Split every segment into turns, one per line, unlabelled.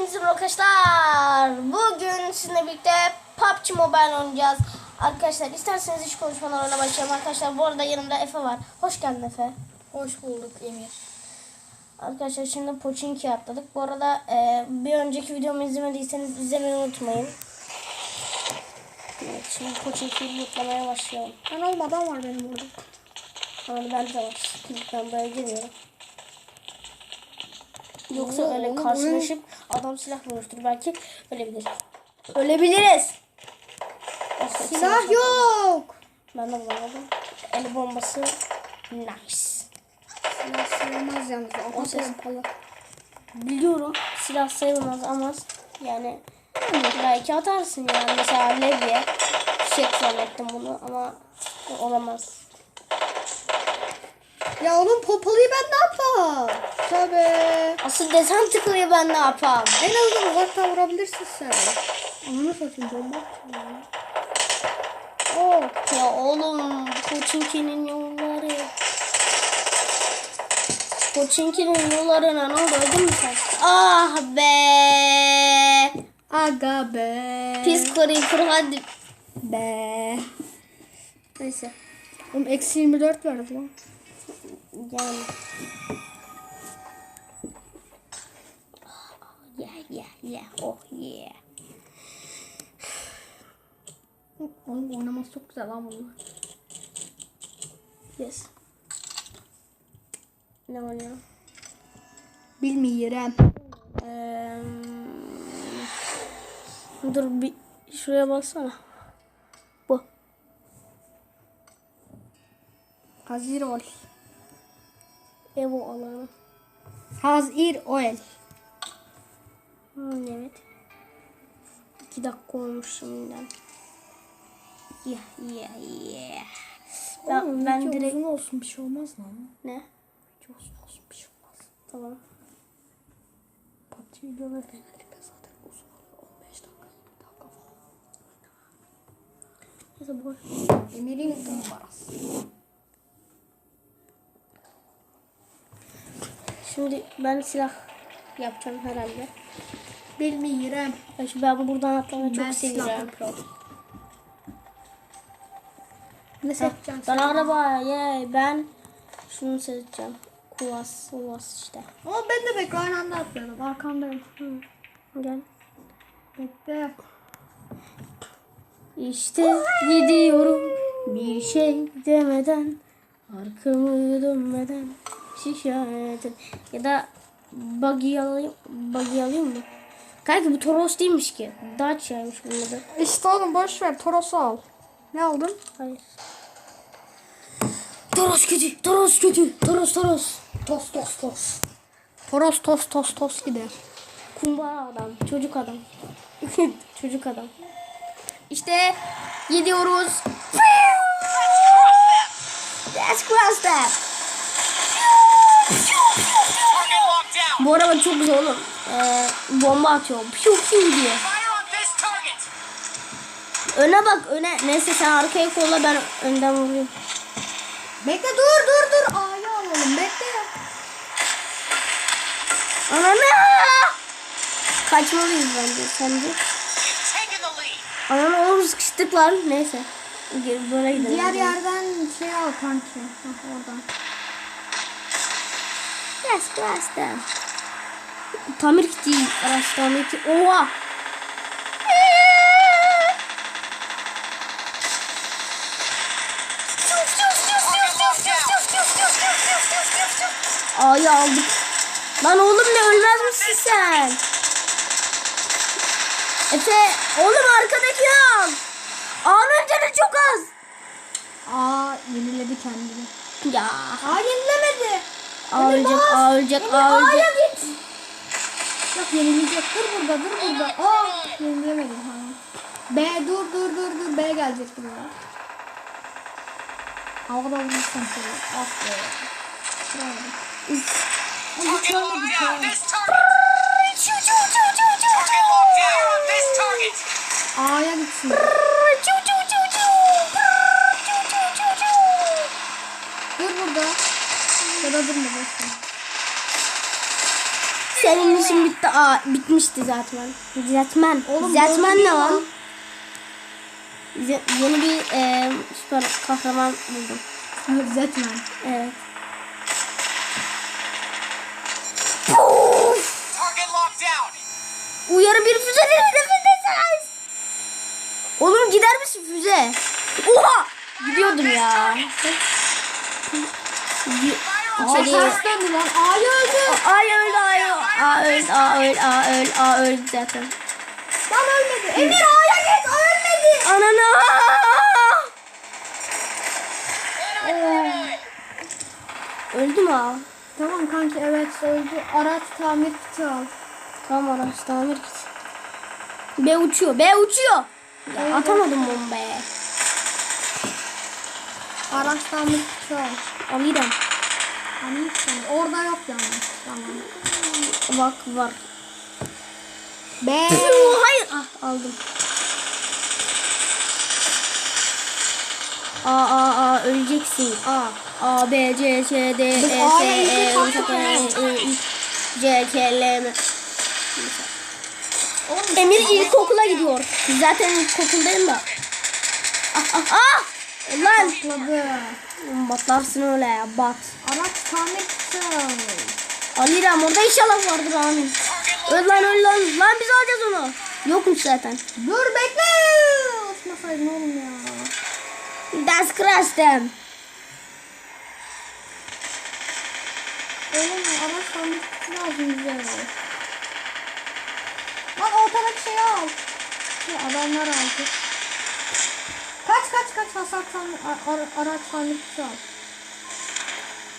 Hepinize merhaba arkadaşlar. Bugün sizinle birlikte PUBG Mobile oynayacağız. Arkadaşlar isterseniz hiç konuşmadan oyuna başlayalım. Arkadaşlar bu arada yanımda Efe var. Hoş geldin Efe.
Hoş bulduk Emir.
Arkadaşlar şimdi Pochinki atladık. Bu arada e, bir önceki videomu izlemediyseniz izlemeyi unutmayın. Evet şimdi Pochinki'yi yüklemeye başlayalım.
Ben olmadan var benim burada.
Ama bende de var. Ben böyle geliyorum. Yoksa öyle karşılaşıp adam silah vurmuştur belki ölebiliriz. Ölebiliriz. Of,
Silah yok.
Ben de bulamadım. El bombası nice.
Silah sayılmaz yalnız.
O
O
ses-
pompalı.
Biliyorum silah sayılmaz ama yani belki atarsın yani mesela levye fişek zannettim bunu ama olamaz.
Ya oğlum pompalıyı ben ne yapayım? Tabii.
Asıl desen tıklıyor ben ne yapayım?
En azından uzaktan vurabilirsin sen. Onu satayım bomba ya.
Oh ya oğlum Koçinki'nin yolları. Koçinki'nin yollarına ne oldu öldün mü sen? Ah be.
Aga be.
Pis creeper hadi.
be.
Neyse.
Oğlum eksi 24 verdi lan.
Yani. Yeah yeah yeah oh yeah.
Oğlum oynaması çok güzel lan bunlar.
Yes. Ne oynuyor?
Bilmiyorum.
Eee, dur bir şuraya baksana. Bu.
Hazır ol.
Evo alanı.
Hazır ol.
Hmm, evet. İki dakika olmuş şimdiden. Yeah yeah yeah. Ben,
Oğlum,
ben direkt
uzun olsun bir şey olmaz lan.
ne?
Video uzun olsun bir şey olmaz.
Tamam.
PUBG videoları genellikle zaten uzun olur. 15 dakika 20 dakika falan.
Neyse boş.
Emir'in kumbarası.
Şimdi ben silah yapacağım herhalde.
Bilmiyorum.
Şu- Ben buradan atlamayı çok
Ben
seviyorum.
Ne
Ben
seçeceksin?
araba ye ben şunu seçeceğim. Kuvas, kuvas işte.
Ama ben de bekle aynı anda atlayalım. Arkandayım. Hı.
Gel.
Bekle.
İşte gidiyorum bir şey demeden arkamı dönmeden şikayetim ya da buggy alayım buggy alayım mı? Kanka bu Toros değilmiş ki. Dacia'ymış bunun adı.
İşte oğlum boş ver. Toros'u al. Ne aldın?
Hayır. Toros kötü. Toros kötü. Toros Toros.
Tos tos tos. Toros tos tos tos gider.
Kumbara adam. Çocuk adam. çocuk adam. İşte gidiyoruz. Let's cross that. Bu araba çok güzel oğlum. Ee, bomba atıyor. Piu piu diye. Öne bak öne. Neyse sen arkayı kolla ben önden vurayım.
Bekle dur dur dur. A'yı alalım. Bekle.
Ananı! Kaçmalıyız bence sence. Ananı oğlum sıkıştık lan. Neyse. Böyle gidelim.
Diğer yerden şey al kanki. Oradan.
Yes, cross them. Tamir kiti. Araç tamir kiti. Oha! A'yı aldık. Lan oğlum ne ölmez misin sen? Efe oğlum arkadaki al. A'nın canı çok az.
A yeniledi kendini.
Ya.
A yenilemedi.
A ölecek, A ölecek, A
A'ya
ölecek.
git. Bak yenileyecek. Dur burada dur burada. Aa yenilemedim. Ha. B dur dur dur dur. B gelecek buraya. Havada vurursan şöyle. Ah be. Bravo. Ama
Target
şöyle
locked
Aa bitmişti zaten. Zetmen.
Oğlum, gördün
ne lan? Yeni bir e, süper kahraman buldum.
Zetman.
Evet. Uyarı bir füze hedefindesiniz. Oğlum gider misin füze? Oha! Gidiyordum ya.
Aa ters döndü lan. A'yı öldü.
Ay öldü ay öldü. Aa öldü aa öldü aa öldü aa öldü zaten.
Lan ölmedi. Emir A'ya git. Ölmedi.
Anana! Öldü mü aa?
Tamam kanki evet öldü. Araç tamir kiti al.
Tamam araç tamir git. B uçuyor. B uçuyor. Ya, atamadım bombayı.
Araç tamir kiti al.
Alayım.
Hani sen orada yok yani. Tamam.
Bak var.
B.
Oo, hayır. Ah, aldım. A A A öleceksin. A A B C C D E F E C K L M Emir ilkokula gidiyor. Zaten ilkokuldayım da. Ah ah ah. Lan.
Patladı.
Batlarsın öyle ya bat.
Araç tamir kiti al.
Aliram orada inşallah vardır amin. Öl lan öl lan. Lan biz alacağız onu. Yokmuş zaten.
Dur bekle. Uçmasaydın oğlum ya.
That's crash them.
Oğlum araç kiti lazım bize. Lan ortadaki şeyi al. Şu adamlar aldı. Kaç kaç kaç hasar tamir, a- ara- araç tamir kiti al.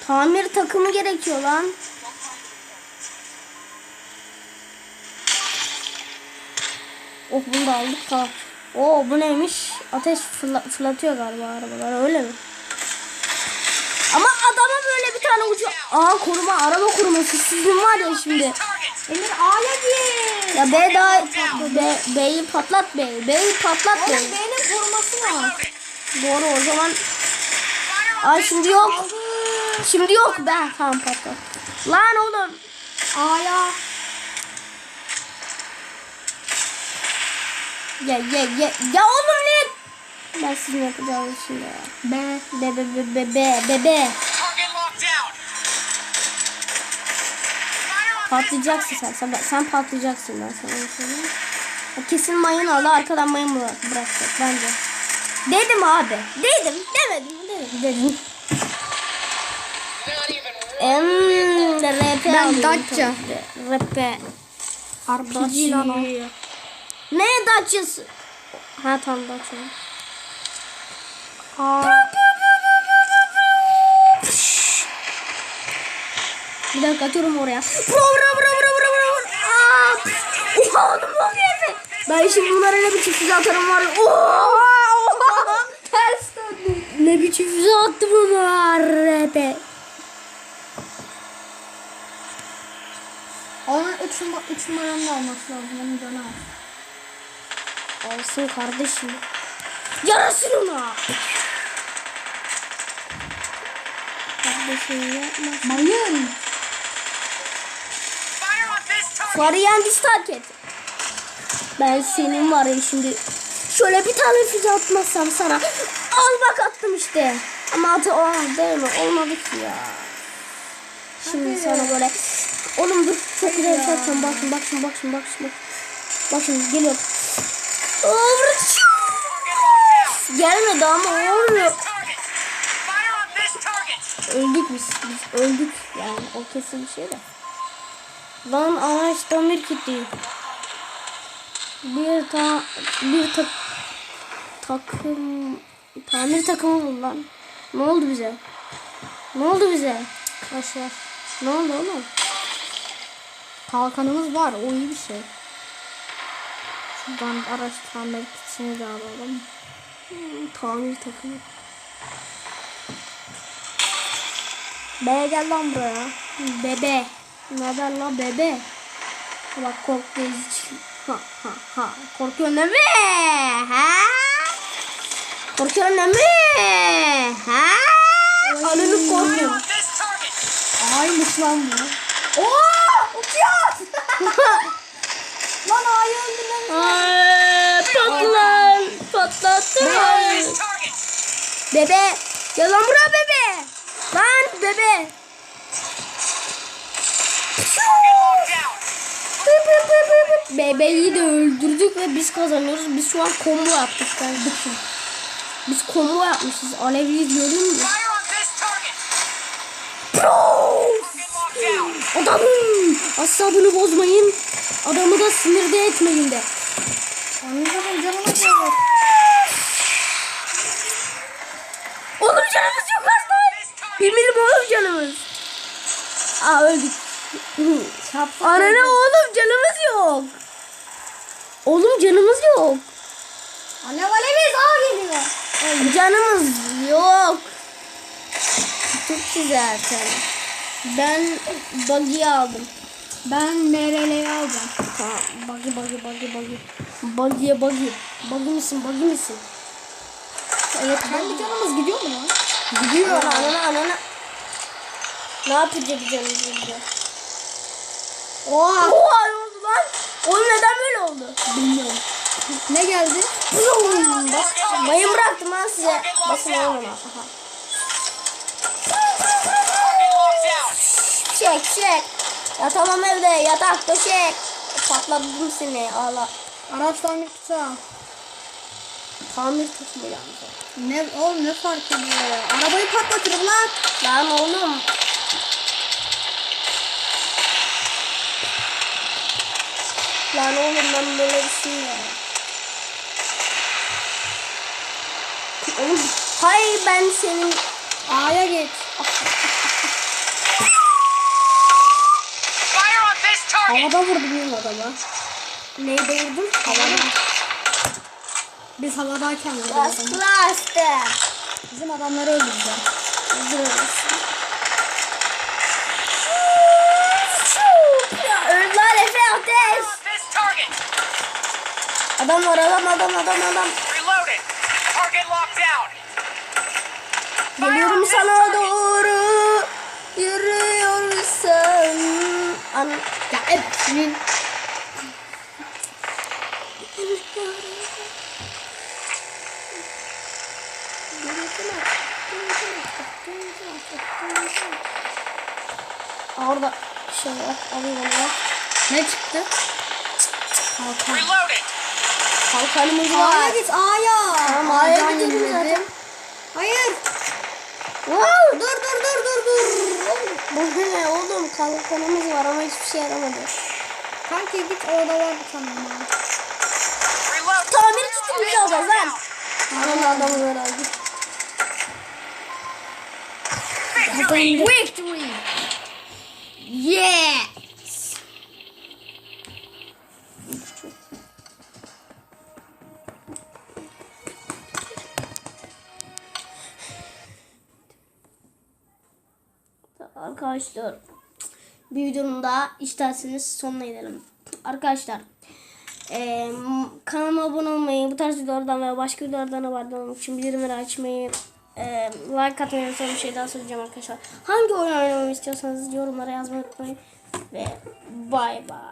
Tamir takımı gerekiyor lan. Oh bunu da aldık tamam. Oo bu neymiş? Ateş fırla- fırlatıyor galiba arabalar öyle mi? Ama adama böyle bir tane ucu... Aa koruma araba koruması sizin var ya şimdi.
Emir A'ya git.
Ya B daha B, B'yi patlat B. B'yi patlat B.
Oğlum B'nin koruması var.
Doğru o zaman.
This
şimdi yok. Şimdi yok be. Tamam patlat. Lan oğlum.
A'ya.
Ya ya ya. Ya oğlum ne? Ben sizin yapacağınız şimdi ya.
B.
Be be be be be be be. Patlayacaksın sen. Sen, sen patlayacaksın ben sana söyleyeyim. Ya Kesin mayın aldı arkadan mayın bırak, bırakacak bence. Dedim abi. Dedim. Demedim. Dedim. Dedim. Em, RP
Ben Dacia.
RP.
RPG lan o.
Ne Dacia'sı? Ha tamam Dacia.
A.
Bir dakika atıyorum oraya. Vura vura vura vura vura vura. Aa! Oha oğlum ne oluyor be? Ben şimdi bunlara ne biçim füze atarım var. Oha! Oha!
Ters döndü.
Ne biçim füze attı bunlar be.
Onun 3 numara, üç numaranın olması lazım. Onun canı az.
Alsın kardeşim. Yarasın ona. Kardeşim yapma.
Mayın.
Target.
Variant target. Ben senin var ya şimdi şöyle bir tane füze atmazsam sana. Al bak attım işte. Ama atı o değil mi? Olmadı ki ya. Şimdi
Hadi.
sana böyle. Oğlum dur çok güzel bir şey atacağım. Bak şimdi bak şimdi bak şimdi bak şimdi. Bak şimdi geliyor. Over- Gelmedi ama olmuyor. Öldük biz. Biz öldük. Yani o kesin bir şey de. Lan araç tamir kiti. Bir ta bir ta takım tamir takımı bul lan. Ne oldu bize? Ne oldu bize?
Boşver.
Ne oldu oğlum?
Kalkanımız var. O iyi bir şey. Şuradan araç tamir kitini de alalım.
Hmm, Tamir takımı. Be gel lan buraya. Bebe. Nereden lan bebe? Bak korku ezici. Ha ha ha. Korkuyorsun değil mi? Ha? Korkuyorsun değil mi? Ha?
This target.
Aymış lan bu. Oo! Uçuyor! Lan A'yı
patlar. Patlattılar.
Missed target.
Bebe. Gel lan buraya bebe. Lan bebe. Bebeği de öldürdük ve biz kazanıyoruz. Biz şu an combo yaptık kardeşim. Biz combo yapmışız. Alevli görüyor musun?
Fire on this target. Target locked down.
Adamım. Asabını bozmayın. Adamı da sinirde etmeyin de.
Anladım canım acıyor.
Oğlum canımız yok aslan. Bilmedim oğlum canımız. Aa öldük. Anne oğlum canımız yok. Oğlum canımız yok.
Alev aleviz A geliyor.
Canımız yok. Çok güzel sen. Ben buggy aldım.
Ben MRL'yi alacağım.
Ha, buggy buggy buggy buggy. Buggy'ye buggy. Buggy misin buggy misin? Evet
Kendi canımız gidiyor mu lan?
Gidiyor anana anana. Ne yapacak canımız gidiyor?
Oha.
Oha ne oldu lan? Oyun neden böyle oldu? Bilmiyorum.
Ne geldi?
Bak, mayın bıraktım ha size. Basın oğlum. Çek çek. Yatamam evde yatak döşek. Patladım seni ağla.
Araç tamir kısa.
Tamir tutma yalnız.
Ne oğlum ne fark ediyor ya? Arabayı patlatırım lan.
Lan oğlum. Lan oğlum ben böyle bir şey ya. Oğlum hayır ben senin
A'ya geç. Havada vurdum adama.
neyde vurdun?
Havada. Biz havadayken vurduk adamı.
Bastı.
Bizim adamları öldürdüler.
Ya öldüler Efe ateş. Adam var adam adam adam adam. Geliyorum sana doğru. Yürüyorsan. An
Ya evet senin.
Orada şey var. Alayım onu.
Ne çıktı? Kalkan.
Reloading.
Kalkanımız
A'ya
var.
git A'ya.
Tamam A'ya zaten.
Hayır.
Wow.
Dur dur dur dur dur.
Bu ne oğlum kalkanımız var ama hiçbir şey yaramadı.
Kanki git orada var bir tane.
Tamir kitimizi alacağız lan. Adamı adamı ver abi.
Victory.
Victory. Yeah. Arkadaşlar bir videonun daha isterseniz sonuna gidelim. Arkadaşlar eee kanalıma abone olmayı, bu tarz videolardan veya başka videolardan haberdar olmak için bildirimleri açmayı, eee like atmayı son bir şey daha söyleyeceğim arkadaşlar. Hangi oyun oynamamı istiyorsanız yorumlara yazmayı unutmayın. Ve bay bay.